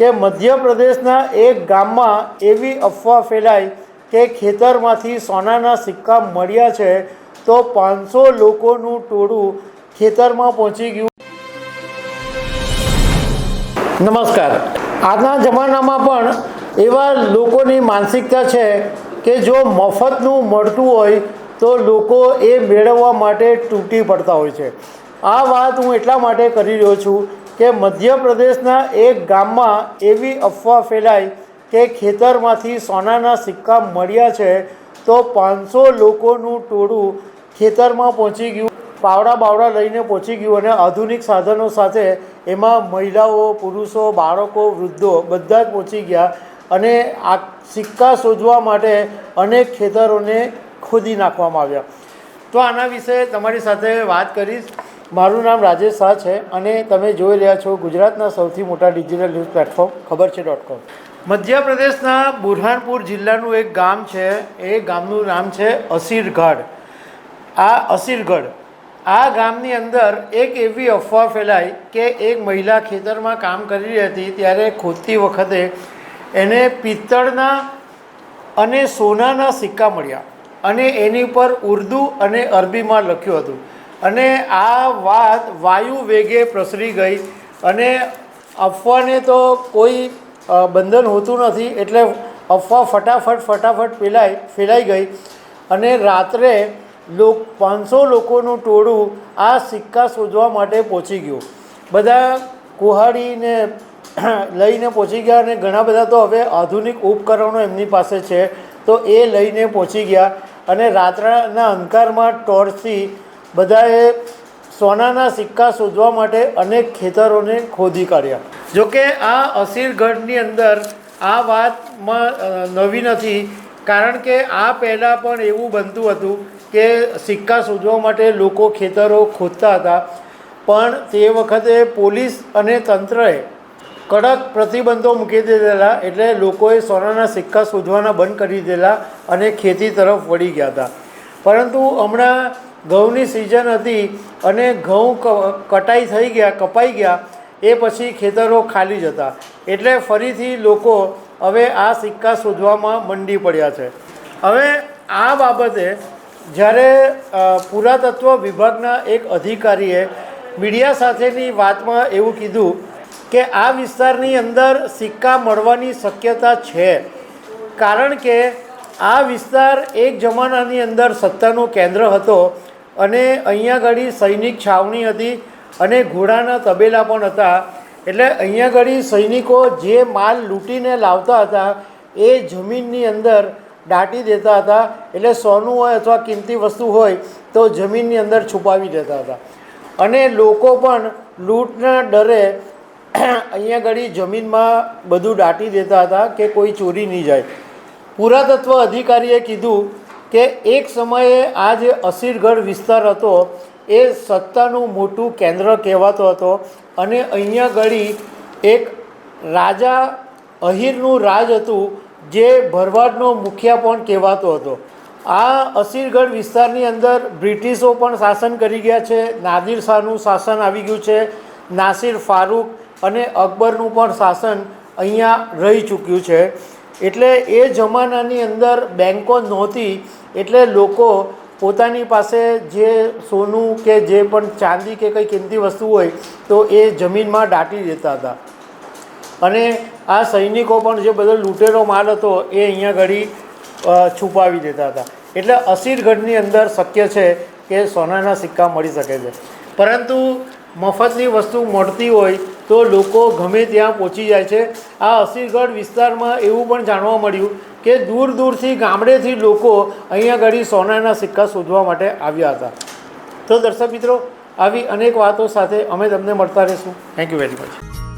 કે મધ્યપ્રદેશના એક ગામમાં એવી અફવા ફેલાઈ કે ખેતરમાંથી સોનાના સિક્કા મળ્યા છે તો પાંચસો લોકોનું ટોળું ખેતરમાં પહોંચી ગયું. નમસ્કાર. આજના જમાનામાં પણ એવા લોકોની માનસિકતા છે કે જો મફતનું મળતું હોય તો લોકો એ મેળવવા માટે તૂટી પડતા હોય છે. આ વાત હું એટલા માટે કરી રહ્યો છું કે મધ્યપ્રદેશના એક ગામમાં એવી અફવા ફેલાઈ કે ખેતરમાંથી સોનાના સિક્કા મળ્યા છે તો પાંચસો લોકોનું ટોળું ખેતરમાં પહોંચી ગયું, પાવડા બાવડા લઈને પહોંચી ગયું અને આધુનિક સાધનો સાથે એમાં મહિલાઓ, પુરુષો, બાળકો, વૃદ્ધો બધા જ પહોંચી ગયા અને આ સિક્કા શોધવા માટે અનેક ખેતરોને ખોદી નાખવામાં આવ્યા. તો આના વિશે તમારી સાથે વાત કરીશ. મારું નામ રાજેશ શાહ છે અને તમે જોઈ રહ્યા છો ગુજરાતના સૌથી મોટા ડિજિટલ ન્યૂઝ પ્લેટફોર્મ, ખબર છે ડોટ કોમ મધ્યપ્રદેશના બુરહાનપુર જિલ્લાનું એક ગામ છે. એ ગામનું નામ છે અસીરગઢ. આ અસીરગઢ, આ ગામની અંદર એક એવી અફવા ફેલાઈ કે એક મહિલા ખેતરમાં કામ કરી રહી હતી ત્યારે ખોદતી વખતે એને પિત્તળના અને સોનાના સિક્કા મળ્યા અને એની ઉપર ઉર્દુ અને અરબીમાં લખ્યું હતું. અને આ વાત વાયુ વેગે પ્રસરી ગઈ અને અફવાને તો કોઈ બંધન હોતું નથી એટલે અફવા ફટાફટ ફટાફટ ફેલાઈ ફેલાઈ ગઈ. અને રાત્રે લોક, પાંચસો લોકોનું ટોળું આ સિક્કા શોધવા માટે પહોંચી ગયું. બધા કુહાડીને લઈને પહોંચી ગયા અને ઘણા બધા તો હવે આધુનિક ઉપકરણો એમની પાસે છે. તો એ લઈને પહોંચી ગયા અને રાત્રના અંધકારમાં ટોર્ચથી બધાએ સોનાના સિક્કા શોધવા માટે અનેક ખેતરોને ખોદી કાઢ્યા. જોકે આ અસીરગઢની અંદર આ વાતમાં નવી નથી, કારણ કે આ પહેલાં પણ એવું બનતું હતું કે સિક્કા શોધવા માટે લોકો ખેતરો ખોદતા હતા. પણ તે વખતે પોલીસ અને તંત્રએ કડક પ્રતિબંધો મૂકી દીધેલા એટલે લોકોએ સોનાના સિક્કા શોધવાના બંધ કરી દીધેલા અને ખેતી તરફ વળી ગયા હતા. પરંતુ હમણાં ઘઉંની સિઝન હતી અને ઘઉં કટાઈ થઈ ગયા, કપાઈ ગયા, એ પછી ખેતરો ખાલી જતા એટલે ફરીથી લોકો હવે આ સિક્કા શોધવામાં મંડી પડ્યા છે. હવે આ બાબતે જ્યારે પુરાતત્વ વિભાગના એક અધિકારીએ મીડિયા સાથેની વાતમાં એવું કીધું કે આ વિસ્તારની અંદર સિક્કા મળવાની શક્યતા છે. કારણ કે આ વિસ્તાર એક જમાનાની અંદર સત્તાનું કેન્દ્ર હતો અને અહીંયા ઘડી સૈનિક છાવણી હતી અને ઘોડાના તબેલા પણ હતા. એટલે અહીંયા ઘડી સૈનિકો જે માલ લૂંટીને લાવતા હતા, એ જમીનની અંદર દાટી દેતા હતા. એટલે સોનું હોય અથવા કિંમતી વસ્તુ હોય, તો જમીનની અંદર છુપાવી દેતા હતા. અને લોકો પણ લૂંટના ડરે અહીંયા ઘડી જમીનમાં બધું દાટી દેતા હતા કે કોઈ ચોરી નહીં જાય. પુરાતત્વ અધિકારીએ કીધું કે એક સમયે આ જે અસીરગઢ વિસ્તાર હતો, એ સત્તાનું મોટું કેન્દ્ર કહેવાતો હતો. અને અહીંયા ઘડી એક રાજા અહીરનું રાજ હતું, જે ભરવાડનો મુખિયા પણ કહેવાતો હતો. આ અસીરગઢ વિસ્તારની અંદર બ્રિટિશો પણ શાસન કરી ગયા છે, નાદિર શાહનું શાસન આવી ગયું છે, નાસિર ફારૂક અને અકબરનું પણ શાસન અહીંયા રહી ચૂક્યું છે. એટલે એ જમાનાની અંદર બેન્કો નહોતી એટલે લોકો પોતાની પાસે જે સોનું કે જે પણ ચાંદી કે કંઈ કિંમતી વસ્તુ હોય, તો એ જમીનમાં દાટી દેતા હતા. અને આ સૈનિકો પણ જે બધો લૂંટેલો માલ હતો, એ અહીંયા ઘડી છુપાવી દેતા હતા. એટલે અસીરગઢની અંદર શક્ય છે કે સોનાના સિક્કા મળી શકે છે. પરંતુ મફતની વસ્તુ મળતી હોય, તો લોકો ગમે ત્યાં પહોંચી જાય છે. આ અસીરગઢ વિસ્તારમાં એવું પણ જાણવા મળ્યું કે દૂર દૂરથી ગામડેથી લોકો અહીંયા ઘડી સોનાના સિક્કા શોધવા માટે આવ્યા હતા. તો દર્શક મિત્રો, આવી અનેક વાતો સાથે અમે તમને મળતા રહીશું. Thank you very much